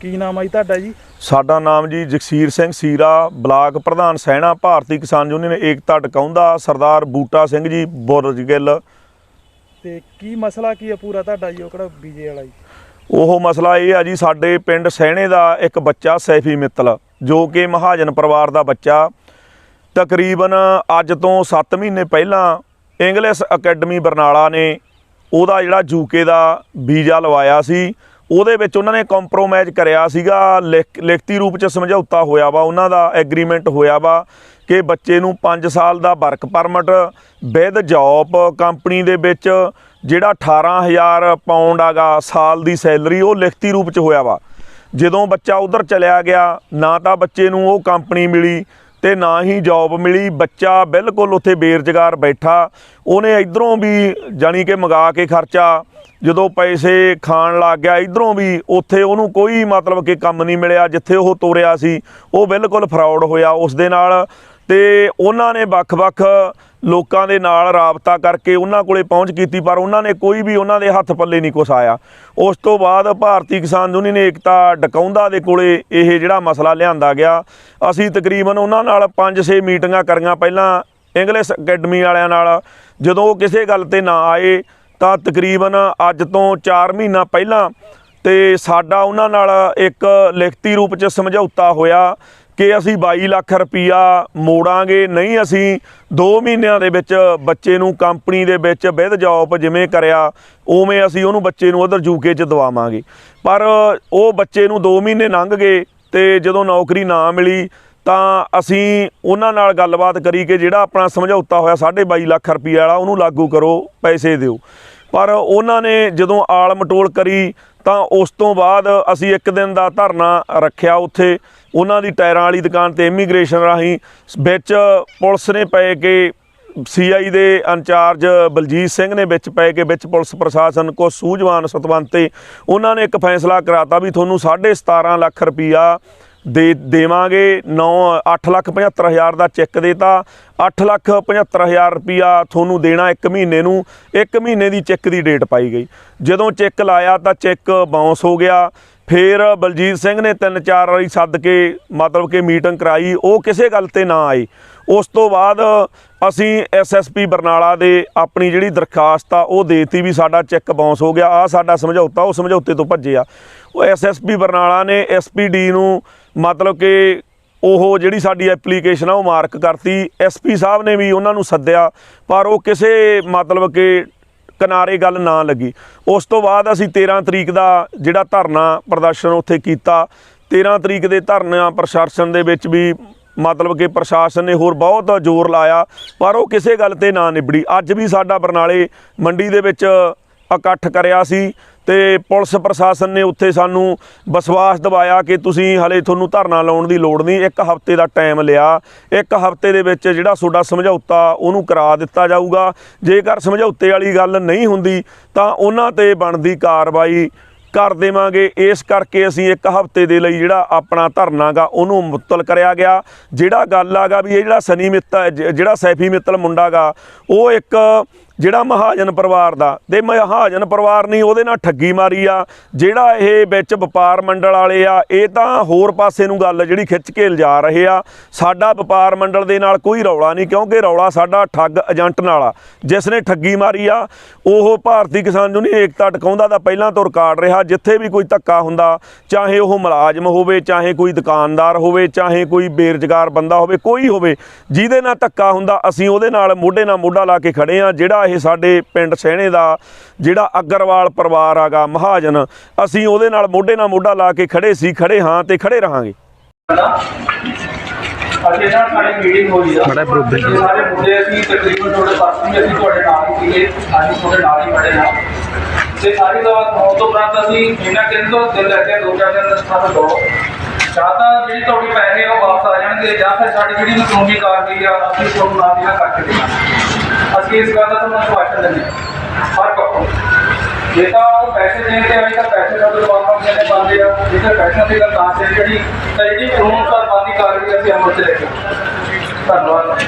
ਕੀ ਨਾਮ ਆ ਜੀ ਤੁਹਾਡਾ ਜੀ? ਸਾਡਾ ਨਾਮ ਜੀ ਜਗਸੀਰ ਸਿੰਘ ਸੀਰਾ ਬਲਾਕ ਪ੍ਰਧਾਨ ਸੈਣਾ ਭਾਰਤੀ ਕਿਸਾਨ ਯੂਨੀਅਨ ਏਕਤਾ ਟਕਾਉਂਦਾ ਸਰਦਾਰ ਬੂਟਾ ਸਿੰਘ ਜੀ ਬੁਰਜਗਿੱਲ ਤੇ ਕੀ ਮਸਲਾ ਕੀ ਆ ਪੂਰਾ ਤੁਹਾਡਾ ਜੀ ਉਹ ਕਿਹੜਾ ਬੀਜੇ ਵਾਲਾ ਜੀ? ਉਹ ਮਸਲਾ ਇਹ ਆ ਜੀ ਸਾਡੇ ਪਿੰਡ ਸੈਣੇ ਦਾ ਇੱਕ ਬੱਚਾ ਸੈਫੀ ਮਿੱਤਲ ਜੋ ਕਿ ਮਹਾਜਨ ਪਰਿਵਾਰ ਦਾ ਬੱਚਾ। ਤਕਰੀਬਨ ਅੱਜ ਤੋਂ 7 ਮਹੀਨੇ ਪਹਿਲਾਂ ਇੰਗਲਿਸ਼ ਅਕੈਡਮੀ ਬਰਨਾਲਾ ਨੇ ਉਹਦਾ ਜਿਹੜਾ ਯੂਕੇ ਦਾ ਵੀਜ਼ਾ ਲਵਾਇਆ ਸੀ। ਉਹਦੇ ਵਿੱਚ ਉਹਨਾਂ ਨੇ ਕੰਪਰੋਮਾਈਜ਼ ਕਰਿਆ ਸੀਗਾ, ਲਿਖ- ਲਿਖਤੀ ਰੂਪ ਚ ਸਮਝੌਤਾ ਹੋਇਆ ਵਾ, ਉਹਨਾਂ ਦਾ ਐਗਰੀਮੈਂਟ ਹੋਇਆ ਵਾ ਕਿ ਬੱਚੇ ਨੂੰ 5 ਸਾਲ ਦਾ work permit with job company ਦੇ ਵਿੱਚ ਜਿਹੜਾ 18000 ਪਾਉਂਡ ਆਗਾ ਸਾਲ ਦੀ ਸੈਲਰੀ ਉਹ ਲਿਖਤੀ ਰੂਪ ਚ ਹੋਇਆ ਵਾ। ਜਦੋਂ ਬੱਚਾ ਉਧਰ ਚਲਿਆ ਗਿਆ, ਨਾ ਤਾਂ ਬੱਚੇ ਨੂੰ ਉਹ ਕੰਪਨੀ ਮਿਲੀ ਤੇ ਨਾ ਹੀ ਜੌਬ ਮਿਲੀ। ਬੱਚਾ ਬਿਲਕੁਲ ਉੱਥੇ ਬੇਰੁਜ਼ਗਾਰ ਬੈਠਾ। ਉਹਨੇ ਇਧਰੋਂ ਵੀ ਜਾਣੀ ਕਿ ਮੰਗਾ ਕੇ ਖਰਚਾ, ਜਦੋਂ ਪੈਸੇ ਖਾਣ ਲੱਗ ਗਿਆ, ਇਧਰੋਂ ਵੀ ਉੱਥੇ ਉਹਨੂੰ ਕੋਈ ਮਤਲਬ ਕਿ ਕੰਮ ਨਹੀਂ ਮਿਲਿਆ, ਜਿੱਥੇ ਉਹ ਤੋਰਿਆ ਸੀ, ਉਹ ਬਿਲਕੁਲ ਫਰਾਡ ਹੋਇਆ। ਉਸ ਦੇ ਨਾਲ ਤੇ ਉਹਨਾਂ ਨੇ ਵੱਖ-ਵੱਖ ਲੋਕਾਂ ਦੇ ਨਾਲ ਰਾਬਤਾ ਕਰਕੇ ਉਹਨਾਂ ਕੋਲੇ ਪਹੁੰਚ ਕੀਤੀ, ਪਰ ਉਹਨਾਂ ਨੇ ਕੋਈ ਵੀ ਉਹਨਾਂ ਦੇ ਹੱਥ ਪੱਲੇ ਨਹੀਂ ਕੁਛ ਆਇਆ। ਉਸ ਤੋਂ ਬਾਅਦ ਭਾਰਤੀ ਕਿਸਾਨ ਯੂਨੀਅਨ ਏਕਤਾ ਡਕੌਂਦਾ ਦੇ ਕੋਲੇ ਇਹ ਜਿਹੜਾ ਮਸਲਾ ਲਿਆਂਦਾ ਗਿਆ। ਅਸੀਂ ਤਕਰੀਬਨ ਉਹਨਾਂ ਨਾਲ 5-6 ਮੀਟਿੰਗਾਂ ਕਰੀਆਂ ਪਹਿਲਾਂ ਇੰਗਲਿਸ਼ ਅਕੈਡਮੀ ਵਾਲਿਆਂ ਨਾਲ। ਜਦੋਂ ਉਹ ਕਿਸੇ ਗੱਲ ਤੇ ਨਾ ਆਏ, ਤਾਂ ਤਕਰੀਬਨ ਅੱਜ ਤੋਂ 4 ਮਹੀਨਾ ਪਹਿਲਾਂ ਤੇ ਸਾਡਾ ਉਹਨਾਂ ਨਾਲ ਇੱਕ ਲਿਖਤੀ ਰੂਪ 'ਚ ਸਮਝੌਤਾ ਹੋਇਆ। ਕਿ ਅਸੀਂ 22 ਲੱਖ ਰੁਪਈਆ ਮੋੜਾਂਗੇ, ਨਹੀਂ ਅਸੀਂ 2 ਮਹੀਨਿਆਂ ਦੇ ਵਿੱਚ ਬੱਚੇ ਨੂੰ ਕੰਪਨੀ ਦੇ ਵਿੱਚ ਵਿਦ ਜੌਬ ਜਿਵੇਂ ਕਰਿਆ, ਉਵੇਂ ਅਸੀਂ ਉਹਨੂੰ ਬੱਚੇ ਨੂੰ ਉਧਰ ਯੂਕੇ 'ਚ ਦਵਾਵਾਂਗੇ। ਪਰ ਉਹ ਬੱਚੇ ਨੂੰ 2 ਮਹੀਨੇ ਲੰਘ ਗਏ ਤੇ ਜਦੋਂ ਨੌਕਰੀ ਨਾ ਮਿਲੀ, ਤਾਂ ਅਸੀਂ ਉਹਨਾਂ ਨਾਲ ਗੱਲਬਾਤ ਕਰੀ ਕਿ ਜਿਹੜਾ ਆਪਣਾ ਸਮਝੌਤਾ ਹੋਇਆ 22.5 ਲੱਖ ਰੁਪਏ ਵਾਲਾ, ਉਹਨੂੰ ਲਾਗੂ ਕਰੋ, ਪੈਸੇ ਦਿਓ। ਪਰ ਉਹਨਾਂ ਨੇ ਜਦੋਂ ਆਲ ਮਟੋਲ ਕਰੀ ਤਾਂ ਉਸ ਤੋਂ ਬਾਅਦ ਅਸੀਂ ਇੱਕ ਦਿਨ ਦਾ ਧਰਨਾ ਰੱਖਿਆ ਉੱਥੇ। ਉਹਨਾਂ ਦੀ ਟਾਇਰਾਂ ਵਾਲੀ ਦੁਕਾਨ ਤੇ ਇਮੀਗ੍ਰੇਸ਼ਨ ਰਾਹੀਂ, ਵਿੱਚ ਪੁਲਿਸ ਨੇ ਪਏ ਕਿ ਸੀਆਈ ਦੇ ਇੰਚਾਰਜ ਬਲਜੀਤ ਸਿੰਘ ਨੇ ਵਿੱਚ ਪਏ ਕੇ ਵਿੱਚ ਪੁਲਿਸ ਪ੍ਰਸ਼ਾਸਨ ਕੋ ਸੂਝਵਾਨ ਸਤਵੰਤੇ, ਉਹਨਾਂ ਨੇ ਇੱਕ ਫੈਸਲਾ ਕਰਾਤਾ ਵੀ ਤੁਹਾਨੂੰ 17.5 ਲੱਖ ਰੁਪਈਆ ਦੇ ਦੇਵਾਂਗੇ 9 8 ਲੱਖ 75 ਹਜ਼ਾਰ ਦਾ ਚੈੱਕ ਦੇਤਾ। 8 ਲੱਖ 75 ਹਜ਼ਾਰ ਰੁਪਿਆ ਤੁਹਾਨੂੰ ਦੇਣਾ 1 ਮਹੀਨੇ ਨੂੰ। 1 ਮਹੀਨੇ ਦੀ ਚੈੱਕ ਦੀ ਡੇਟ ਪਾਈ ਗਈ। ਜਦੋਂ ਚੈੱਕ ਲਾਇਆ ਤਾਂ ਚੈੱਕ ਬਾਉਂਸ ਹੋ ਗਿਆ। ਫਿਰ ਬਲਜੀਤ ਸਿੰਘ ਨੇ ਤਿੰਨ ਚਾਰ ਵਾਰੀ ਸੱਦ ਕੇ, ਮਤਲਬ ਕਿ ਮੀਟਿੰਗ ਕਰਾਈ। ਉਹ ਕਿਸੇ ਗੱਲ ਤੇ ਨਾ ਆਏ। ਉਸ ਤੋਂ ਬਾਅਦ ਅਸੀਂ ਐਸਐਸਪੀ ਬਰਨਾਲਾ ਦੇ ਆਪਣੀ ਜਿਹੜੀ ਦਰਖਾਸਤ ਆ, ਉਹ ਦੇਤੀ ਵੀ ਸਾਡਾ ਚੈੱਕ ਬਾਉਂਸ ਹੋ ਗਿਆ। ਆ ਸਾਡਾ ਸਮਝੌਤਾ, ਉਹ ਸਮਝੌਤੇ ਤੋਂ ਭੱਜੇ ਆ। ਉਹ ਐਸਐਸਪੀ ਬਰਨਾਲਾ ਨੇ ਐਸਪੀਡੀ ਨੂੰ ਮਤਲਬ ਕਿ ਉਹ ਜਿਹੜੀ ਸਾਡੀ ਐਪਲੀਕੇਸ਼ਨ ਆ ਉਹ ਮਾਰਕ ਕਰਤੀ। ਐਸਪੀ ਸਾਹਿਬ ਨੇ ਵੀ ਉਹਨਾਂ ਨੂੰ ਸੱਦਿਆ, ਪਰ ਉਹ ਕਿਸੇ ਮਤਲਬ ਕਿ ਕਿਨਾਰੇ ਗੱਲ ਨਾ ਲੱਗੀ। ਉਸ ਤੋਂ ਬਾਅਦ ਅਸੀਂ 13 ਤਰੀਕ ਦਾ ਜਿਹੜਾ ਧਰਨਾ ਪ੍ਰਦਰਸ਼ਨ ਉੱਥੇ ਕੀਤਾ। 13 ਤਰੀਕ ਦੇ ਧਰਨਾ ਪ੍ਰਸ਼ਾਸਨ ਦੇ ਵਿੱਚ ਵੀ ਮਤਲਬ ਕਿ ਪ੍ਰਸ਼ਾਸਨ ਨੇ ਹੋਰ ਬਹੁਤ ਜ਼ੋਰ ਲਾਇਆ, ਪਰ ਉਹ ਕਿਸੇ ਗੱਲ ਤੇ ਨਾ ਨਿਬੜੀ। ਅੱਜ ਵੀ ਸਾਡਾ ਬਰਨਾਲੇ ਮੰਡੀ ਦੇ ਵਿੱਚ ਇਕੱਠ ਕਰਿਆ ਸੀ। ਤੇ ਪੁਲਿਸ ਪ੍ਰਸ਼ਾਸਨ ਨੇ ਉੱਥੇ ਸਾਨੂੰ ਵਿਸ਼ਵਾਸ ਦਿਵਾਇਆ ਕਿ ਤੁਸੀਂ ਹਲੇ ਤੁਹਾਨੂੰ ਧਰਨਾ ਲਾਉਣ ਦੀ ਲੋੜ ਨਹੀਂ। ਇੱਕ ਹਫ਼ਤੇ ਦਾ ਟਾਈਮ ਲਿਆ। ਇੱਕ ਹਫ਼ਤੇ ਦੇ ਵਿੱਚ ਜਿਹੜਾ ਤੁਹਾਡਾ ਸਮਝੌਤਾ, ਉਹਨੂੰ ਕਰਾ ਦਿੱਤਾ ਜਾਊਗਾ। ਜੇਕਰ ਸਮਝੌਤੇ ਵਾਲੀ ਗੱਲ ਨਹੀਂ ਹੁੰਦੀ, ਤਾਂ ਉਹਨਾਂ ਤੇ ਬਣਦੀ ਕਾਰਵਾਈ ਕਰ ਦੇਵਾਂਗੇ। ਇਸ ਕਰਕੇ ਅਸੀਂ ਇੱਕ ਹਫ਼ਤੇ ਦੇ ਲਈ ਜਿਹੜਾ ਆਪਣਾ ਧਰਨਾ ਗਾ ਉਹਨੂੰ ਮੁੱਤਲ ਕਰਿਆ ਗਿਆ। ਜਿਹੜਾ ਗੱਲ ਆਗਾ ਵੀ ਇਹ ਜਿਹੜਾ ਸਨੀ ਮਿੱਤਲ ਜ- ਜਿਹੜਾ ਸੈਫੀ ਮਿੱਤਲ ਮੁੰਡਾ ਗਾ ਉਹ ਇੱਕ ਜਿਹੜਾ ਮਹਾਜਨ ਪਰਿਵਾਰ ਦਾ ਤੇ ਮਹਾਜਨ ਪਰਿਵਾਰ ਨਹੀਂ ਉਹਦੇ ਨਾਲ ਠੱਗੀ ਮਾਰੀ ਆ, ਜਿਹੜਾ ਇਹ ਵਿੱਚ ਵਪਾਰ ਮੰਡਲ ਵਾਲੇ ਆ, ਇਹ ਤਾਂ ਹੋਰ ਪਾਸੇ ਨੂੰ ਗੱਲ ਜਿਹੜੀ ਖਿੱਚ ਕੇ ਲਿਜਾ ਰਹੇ ਆ। ਸਾਡਾ ਵਪਾਰ ਮੰਡਲ ਦੇ ਨਾਲ ਕੋਈ ਰੌਲਾ ਨਹੀਂ, ਕਿਉਂਕਿ ਰੌਲਾ ਸਾਡਾ ਠੱਗ ਏਜੰਟ ਨਾਲ ਆ। ਜਿਸ ਨੇ ਠੱਗੀ ਮਾਰੀ ਆ, ਉਹ ਭਾਰਤੀ ਕਿਸਾਨ ਯੂਨੀਅਨ ਏਕਤਾ ਟਿਕਾਉਂਦਾ ਦਾ ਪਹਿਲਾਂ ਤੋਂ ਰਿਕਾਰਡ ਰਿਹਾ, ਜਿੱਥੇ ਵੀ ਕੋਈ ਧੱਕਾ ਹੁੰਦਾ, ਚਾਹੇ ਉਹ ਮੁਲਾਜ਼ਮ ਹੋਵੇ, ਚਾਹੇ ਕੋਈ ਦੁਕਾਨਦਾਰ ਹੋਵੇ, ਚਾਹੇ ਕੋਈ ਬੇਰੁਜ਼ਗਾਰ ਬੰਦਾ ਹੋਵੇ, ਕੋਈ ਹੋਵੇ, ਜਿਹਦੇ ਨਾਲ ਧੱਕਾ ਹੁੰਦਾ, ਅਸੀਂ ਉਹਦੇ ਨਾਲ ਮੋਢੇ ਨਾਲ ਮੋਢਾ ਲਾ ਕੇ ਖੜੇ ਆ, ਜਿਹੜਾ ਇਹ ਸਾਡੇ ਪਿੰਡ ਸਹਿਣੇ ਦਾ ਜਿਹੜਾ ਅਗਰਵਾਲ ਪਰਿਵਾਰ ਆਗਾ ਮਹਾਜਨ ਅਸੀਂ ਉਹਦੇ ਨਾਲ ਮੋਢੇ ਨਾਲ ਮੋਢਾ ਲਾ ਕੇ ਖੜੇ ਸੀ ਖੜੇ ਹਾਂ ਤੇ ਖੜੇ ਰਹਾਂਗੇ। ਅਸੀਂ ਨਾ ਸਾਡੀ ਮੀਟਿੰਗ ਹੋਈ ਆ। ਬੜਾ ਬਰੋਬਰ ਇਹ ਸਾਰੇ ਮੁੱਦੇ ਅਸੀਂ ਤਕਰੀਬਨ ਤੁਹਾਡੇ ਪਾਸੇ ਵੀ ਅਸੀਂ ਤੁਹਾਡੇ ਨਾਲ ਹੀ ਸੀਗੇ। ਅਸੀਂ ਤੁਹਾਡੇ ਨਾਲ ਹੀ ਖੜੇ ਹਾਂ। ਤੇ ਸਾਰੀ ਗੱਲਬਾਤ ਹੋਣ ਤੋਂ ਬਾਅਦ ਅਸੀਂ ਇਹਨਾਂ ਕਿੰਨ ਤੋਂ ਦਿਲ ਲੈ ਕੇ ਦੋ ਚਾਰ ਦਿਨ ਸਾਨੂੰ ਦੋ। ਜਾਂ ਤਾਂ ਜਿਹੜੀ ਤੁਹਾਡੀ ਪੈਸੇ ਉਹ ਵਾਪਸ ਆ ਜਾਣਗੇ ਜਾਂ ਫਿਰ ਸਾਡੀ ਜਿਹੜੀ ਕਾਨੂੰਨੀ ਕਾਰਵਾਈ ਆ ਅਸੀਂ ਤੁਹਾਨੂੰ ਨਾਲ ਦੀ ਨਾਲ ਕਰਕੇ ਦੇਵਾਂਗੇ। ਅਸੀਂ ਇਸ ਗੱਲ ਦਾ ਤੁਹਾਨੂੰ ਆਸ਼ਵਾਸਨ ਦਿੰਦੇ ਹਾਂ। ਹਰ ਪੱਖੋਂ। ਜੇ ਤਾਂ ਉਹ ਪੈਸੇ ਦੇਣ ਤੇ ਆਏ ਤਾਂ ਪੈਸੇ ਦਾ ਦਰਵਾਜ਼ਾ ਜਿਹੜੇ ਬੰਦੇ ਆ। ਜੇਕਰ ਪੈਸਿਆਂ ਦੀ ਗੱਲ ਨਾ ਚੱਲੀ ਜਿਹੜੀ ਤਾਂ ਜਿਹੜੀ ਕਾਨੂੰਨ ਪਰ ਕਾਰਵਾਈ ਅਸੀਂ ਅਮਲ ਚ ਲੈ ਕੇ ਧੰਨਵਾਦ।